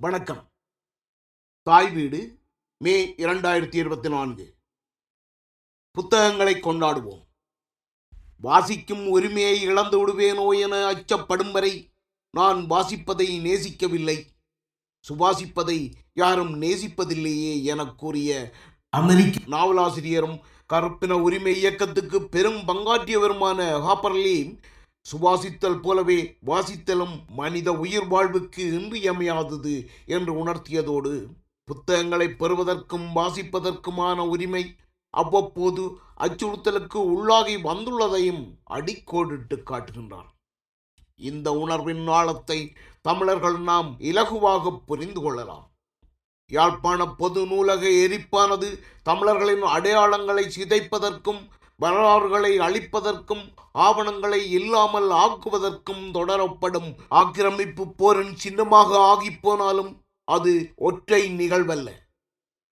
வணக்கம். தாய் வீடு மே இரண்டாயிரத்தி இருபத்தி நான்கு புத்தகங்களை கொண்டாடுவோம். வாசிக்கும் உரிமையை இழந்து விடுவேனோ என அச்சப்படும் வரை நான் வாசிப்பதை நேசிக்கவில்லை. சுவாசிப்பதை யாரும் நேசிப்பதில்லையே என கூறிய அமெரிக்க நாவலாசிரியரும் கருப்பின உரிமை இயக்கத்துக்கு பெரும் பங்காற்றியவருமான ஹாப்பர்லி சுவாசித்தல் போலவே வாசித்தலும் மனித உயிர் வாழ்வுக்கு இன்றியமையாதது என்று உணர்த்தியதோடு புத்தகங்களை பெறுவதற்கும் வாசிப்பதற்குமான உரிமை அவ்வப்போது அச்சுறுத்தலுக்கு உள்ளாகி வந்துள்ளதையும் அடிக்கோடிட்டு காட்டுகின்றார் இந்த உணர்வின் ஆழத்தை தமிழர்கள் நாம் இலகுவாக புரிந்து கொள்ளலாம். யாழ்ப்பாண பொது நூலக எரிப்பானது தமிழர்களின் அடையாளங்களை சிதைப்பதற்கும் வரலாறுகளை அழிப்பதற்கும் ஆவணங்களை இல்லாமல் ஆக்குவதற்கும் தொடரப்படும் ஆக்கிரமிப்பு போரின் சின்னமாக ஆகிப்போனாலும் அது ஒற்றை நிகழ்வல்ல.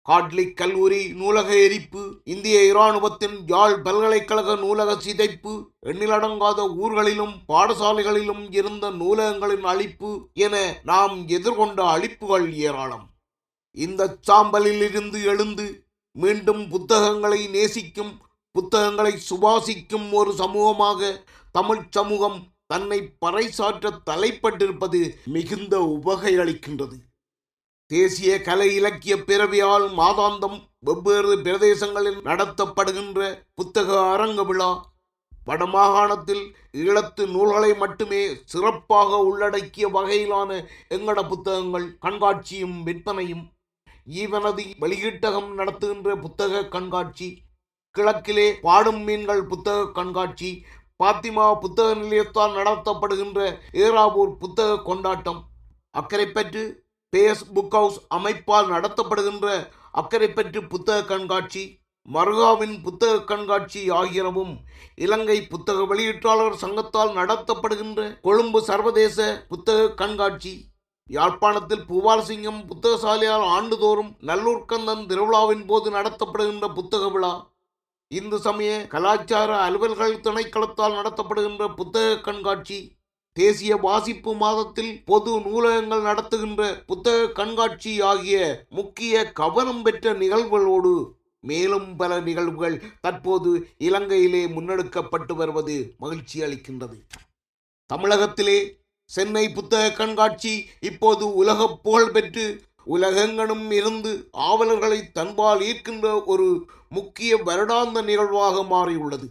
காட்லிக் கல்லூரி நூலக எரிப்பு இந்திய இராணுவத்தின் யாழ் பல்கலைக்கழக நூலக சிதைப்பு எண்ணிலடங்காத ஊர்களிலும் பாடசாலைகளிலும் இருந்த நூலகங்களின் அழிப்பு என நாம் எதிர்கொண்ட அழிப்புகள் ஏராளம். இந்த சாம்பலில் இருந்து எழுந்து மீண்டும் புத்தகங்களை நேசிக்கும் புத்தகங்களை சுவாசிக்கும் ஒரு சமூகமாக தமிழ் சமூகம் தன்னை பறைசாற்ற தலைப்பட்டிருப்பது மிகுந்த உவகை அளிக்கின்றது. தேசிய கலை இலக்கிய பிறவியால் மாதாந்தம் வெவ்வேறு பிரதேசங்களில் நடத்தப்படுகின்ற புத்தக அரங்க விழா வடமாகாணத்தில் ஈழத்து நூல்களை மட்டுமே சிறப்பாக உள்ளடக்கிய வகையிலான எங்கட புத்தகங்கள் கண்காட்சியும் விற்பனையும் ஈவனதி வெளியீட்டகம் நடத்துகின்ற புத்தக கண்காட்சி கிழக்கிலே பாடும் மீன்கள் புத்தக கண்காட்சி பாத்திமா புத்தக நிலையத்தால் நடத்தப்படுகின்ற ஏராவூர் புத்தக கொண்டாட்டம் அக்கரைப்பற்று பேஸ் புக் ஹவுஸ் அமைப்பால் நடத்தப்படுகின்ற அக்கரைப்பற்று புத்தக கண்காட்சி மருகாவின் புத்தக கண்காட்சி ஆகியனவும் இலங்கை புத்தக வெளியீட்டாளர் சங்கத்தால் நடத்தப்படுகின்ற கொழும்பு சர்வதேச புத்தக கண்காட்சி யாழ்ப்பாணத்தில் பூபாலசிங்கம் புத்தகசாலையால் ஆண்டுதோறும் நல்லூர்கந்தன் திருவிழாவின் போது நடத்தப்படுகின்ற புத்தக விழா இந்து சமய கலாச்சார அலுவல்கள் திணைக்களத்தால் நடத்தப்படுகின்ற புத்தக கண்காட்சி தேசிய வாசிப்பு மாதத்தில் பொது நூலகங்கள் நடத்துகின்ற புத்தக கண்காட்சி ஆகிய முக்கிய கவனம் பெற்ற நிகழ்வுகளோடு மேலும் பல நிகழ்வுகள் தற்போது இலங்கையிலே முன்னெடுக்கப்பட்டு வருவது மகிழ்ச்சி அளிக்கின்றது. தமிழகத்திலே சென்னை புத்தக கண்காட்சி இப்போது உலக புகழ் பெற்று உலகெங்கனும் இருந்து ஆவலர்களை தன்பால் ஈர்க்கின்ற ஒரு முக்கிய வருடாந்த நிகழ்வாக மாறியுள்ளது.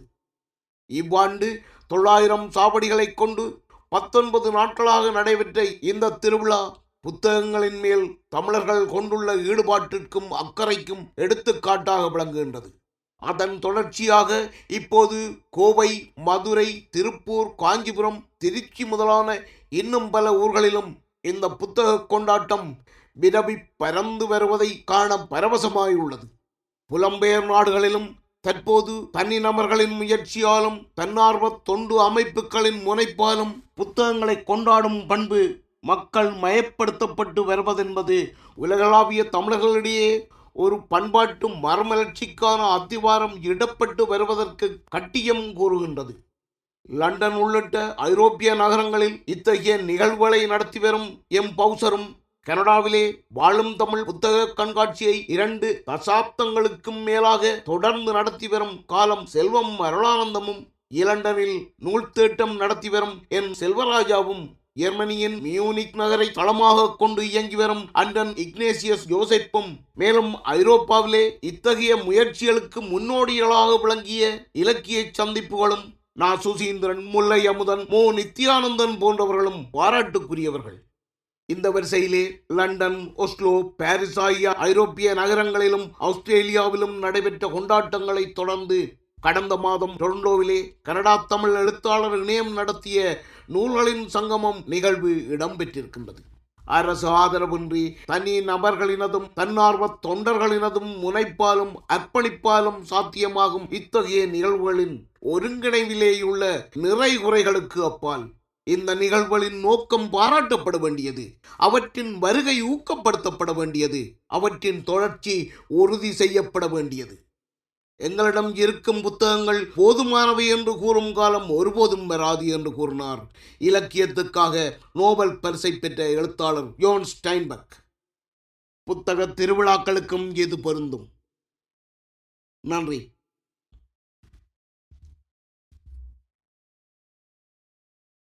இவ்வாண்டு தொள்ளாயிரம் சாவடிகளை கொண்டு பத்தொன்பது நாட்களாக நடைபெற்ற இந்த திருவிழா புத்தகங்களின் மேல் தமிழர்கள் கொண்டுள்ள ஈடுபாட்டிற்கும் அக்கறைக்கும் எடுத்துக்காட்டாக விளங்குகின்றது. அதன் தொடர்ச்சியாக இப்போது கோவை மதுரை திருப்பூர் காஞ்சிபுரம் திருச்சி முதலான இன்னும் பல ஊர்களிலும் இந்த புத்தக கொண்டாட்டம் விரவி பறந்து வருவதை காண பரவசமாயுள்ளது. புலம்பெயர் நாடுகளிலும் தற்போது தனிநபர்களின் முயற்சியாலும் தன்னார்வ தொண்டு அமைப்புகளின் முனைப்பாலும் புத்தகங்களை கொண்டாடும் பண்பு மக்கள் மயப்படுத்தப்பட்டு வருவதென்பது உலகளாவிய தமிழர்களிடையே ஒரு பண்பாட்டு மறுமலர்ச்சிக்கான அத்திவாரம் இடப்பட்டு வருவதற்கு கட்டியம் கூறுகின்றது. லண்டன் உள்ளிட்ட ஐரோப்பிய நகரங்களில் இத்தகைய நிகழ்வுகளை நடத்தி வரும் எம். பௌசரும் கனடாவிலே வாழும் தமிழ் புத்தக கண்காட்சியை இரண்டு தசாப்தங்களுக்கும் மேலாக தொடர்ந்து நடத்தி வரும் காலம் செல்வம் அருளானந்தமும் இலண்டனில் நூல் தேட்டம் நடத்தி வரும் என் செல்வராஜாவும் ஜெர்மனியின் மியூனிக் நகரை தளமாக கொண்டு இயங்கி வரும் அண்டன் இக்னேசியஸ் யோசெப்பும் மேலும் ஐரோப்பாவிலே இத்தகைய முயற்சிகளுக்கு முன்னோடிகளாக விளங்கிய இலக்கிய சந்திப்புகளும் நா. சுசீந்திரன் முல்லை அமுதன் மு. நித்யானந்தன் போன்றவர்களும் பாராட்டுக்குரியவர்கள். இந்த வரிசையிலே லண்டன் ஒஸ்லோ பாரிஸ் ஆகிய ஐரோப்பிய நகரங்களிலும் ஆஸ்திரேலியாவிலும் நடைபெற்ற கொண்டாட்டங்களை தொடர்ந்து கடந்த மாதம் டொரண்டோவிலே கனடா தமிழ் எழுத்தாளர் இணையம் நடத்திய நூல்களின் சங்கமம் நிகழ்வு இடம்பெற்றிருக்கின்றது. அரசு ஆதரவின்றி தனி நபர்களினதும் தன்னார்வ தொண்டர்களினதும் முனைப்பாலும் அர்ப்பணிப்பாலும் சாத்தியமாகும் இத்தகைய நிகழ்வுகளின் ஒருங்கிணைவிலேயுள்ள நிறை குறைகளுக்கு அப்பால் இந்த நிகழ்வுகளின் நோக்கம் பாராட்டப்பட வேண்டியது அவற்றின் வருகை ஊக்கப்படுத்தப்பட வேண்டியது அவற்றின் தொடர்ச்சி உறுதி செய்யப்பட வேண்டியது. எங்களிடம் இருக்கும் புத்தகங்கள் போதுமானவை என்று கூறும் காலம் ஒருபோதும் வராது என்று கூறினார் இலக்கியத்துக்காக நோபல் பரிசை பெற்ற எழுத்தாளர் யோன் ஸ்டைன்பர்க். புத்தக திருவிழாக்களுக்கும் இது பொருந்தும்? நன்றி.